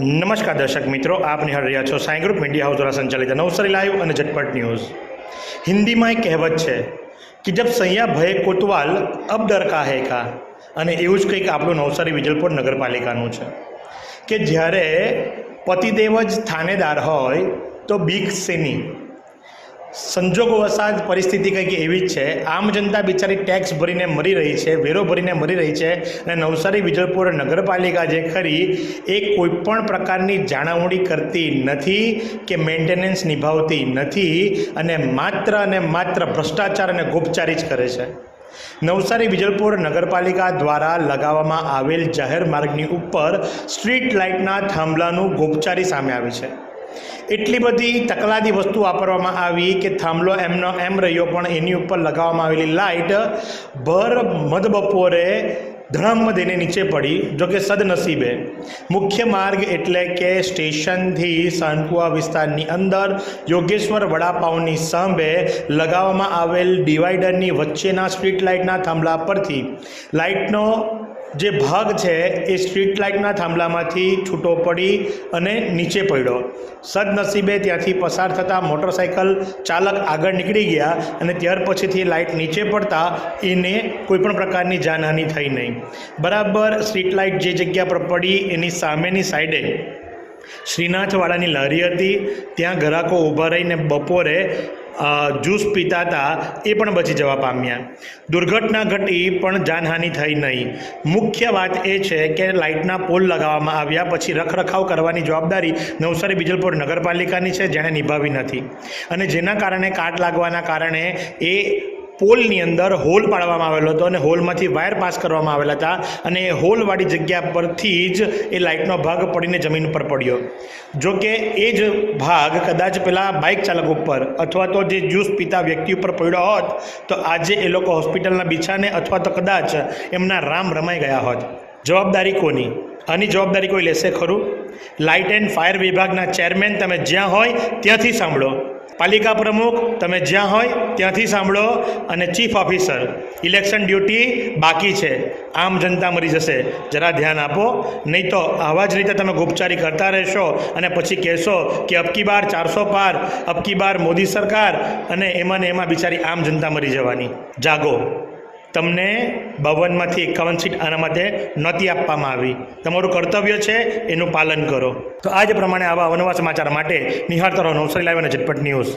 નમસ્કાર દર્શક મિત્રો, આપ નિહાળ રહ્યા છો સાંઈ ગ્રુપ મીડિયા હાઉસ દ્વારા સંચાલિત નવસારી લાઈવ અને ઝટપટ ન્યૂઝ. હિન્દીમાં એક કહેવત છે કે જબ સૈયા ભય કોતવાલ, અબ ડર કા હે કા? અને એવું જ કંઈક આપણું નવસારી વિજલપુર નગરપાલિકાનું છે કે જ્યારે પતિદેવ જ થાનેદાર હોય તો બીક શેની સંજોગવશાત પરિસ્થિતિ કંઈક એવી જ છે. આમ જનતા બિચારી ટેક્સ ભરીને મરી રહી છે, વેરો ભરીને મરી રહી છે અને નવસારી વિજલપુર નગરપાલિકા જે ખરી, એ કોઈપણ પ્રકારની જાળવણી કરતી નથી કે મેન્ટેનન્સ નિભાવતી નથી અને માત્ર અને માત્ર ભ્રષ્ટાચાર અને ગોપચારી જ કરે છે. નવસારી વિજલપુર નગરપાલિકા દ્વારા લગાવવામાં આવેલ જાહેર માર્ગની ઉપર સ્ટ્રીટ લાઇટના થાંભલાનું ગોપચારી સામે આવી છે. એટલી બધી તકલાદી વસ્તુ વાપરવામાં આવી કે થાંભલો એમનો એમ રહ્યો પણ એની ઉપર લગાવવામાં આવેલી લાઇટ ભર મધ બપોરે ધડામ દઈને નીચે પડી જોકે સદનસીબે. મુખ્ય માર્ગ એટલે કે સ્ટેશનથી સાનકુવા વિસ્તારની અંદર યોગેશ્વર વડાપાઉની સામે લગાવવામાં આવેલ ડિવાઈડરની વચ્ચેના સ્ટ્રીટ લાઇટના થાંભલા પરથી. લાઇટનો જે ભાગ છે એ સ્ટ્રીટ લાઇટના થાંભલામાંથી છૂટો પડી અને નીચે પડ્યો. સદનસીબે ત્યાંથી પસાર થતાં મોટરસાઇકલ ચાલક આગળ નીકળી ગયા અને ત્યાર પછીથી લાઇટ નીચે પડતા એને કોઈપણ પ્રકારની જાનહાનિ થઈ નહીં. બરાબર સ્ટ્રીટ લાઇટ જે જગ્યા પર પડી એની સામેની સાઈડે શ્રીનાથવાળાની લારી હતી. ત્યાં ગ્રાહકો ઊભા રહીને બપોરે જ્યુસ પીતા હતા, એ પણ બચી જવા પામ્યા. દુર્ઘટના ઘટી પણ જાનહાનિ થઈ નહીં. મુખ્ય વાત એ છે કે લાઇટના પોલ લગાવવામાં આવ્યા પછી રખરખાવ કરવાની જવાબદારી નવસારી બીજલપુર નગરપાલિકાની છે, જેણે નિભાવી નથી. અને જેના કારણે કાટ લાગવાના કારણે એ પોલની અંદર હોલ પાડવામાં આવેલો હતો અને હોલમાંથી વાયર પાસ કરવામાં આવેલા હતા અને એ હોલવાળી જગ્યા પરથી જ એ લાઇટનો ભાગ પડીને જમીન ઉપર પડ્યો. જો કે એ જ ભાગ કદાચ પેલા બાઇક ચાલક ઉપર અથવા તો જે જ્યુસ પીતા વ્યક્તિ ઉપર પડ્યો હોત, તો આજે એ લોકો હોસ્પિટલના બિછાને અથવા તો કદાચ એમના રામ રમાઈ ગયા હોત. જવાબદારી કોની? આની જવાબદારી કોઈ લેશે ખરું? લાઇટ એન્ડ ફાયર વિભાગના ચેરમેન તમે જ્યાં હોય ત્યાંથી સાંભળો. પાલિકા પ્રમુખ, તમે જ્યાં હોય ત્યાંથી સાંભળો અને ચીફ ઓફિસર, ઇલેક્શન ડ્યુટી બાકી છે. આમ જનતા મરી જશે. જરા ધ્યાન આપો. નહીં તો આવા જ રીતે તમે ગુપચારી કરતા રહેશો અને પછી કહેશો કે અબકી બાર ચારસો પાર અબકી બાર મોદી સરકાર અને એમાં ને એમાં બિચારી આમ જનતા મરી જવાની. જાગો. તમને બાવનમાંથી એકાવન સીટ આના માટે નહોતી આપવામાં આવી. તમારું કર્તવ્ય છે એનું પાલન કરો. તો આજ પ્રમાણે આવા અવનવા સમાચાર માટે નિહાળતા રહો નવસારી લાઈવ અને ઝટપટ ન્યૂઝ.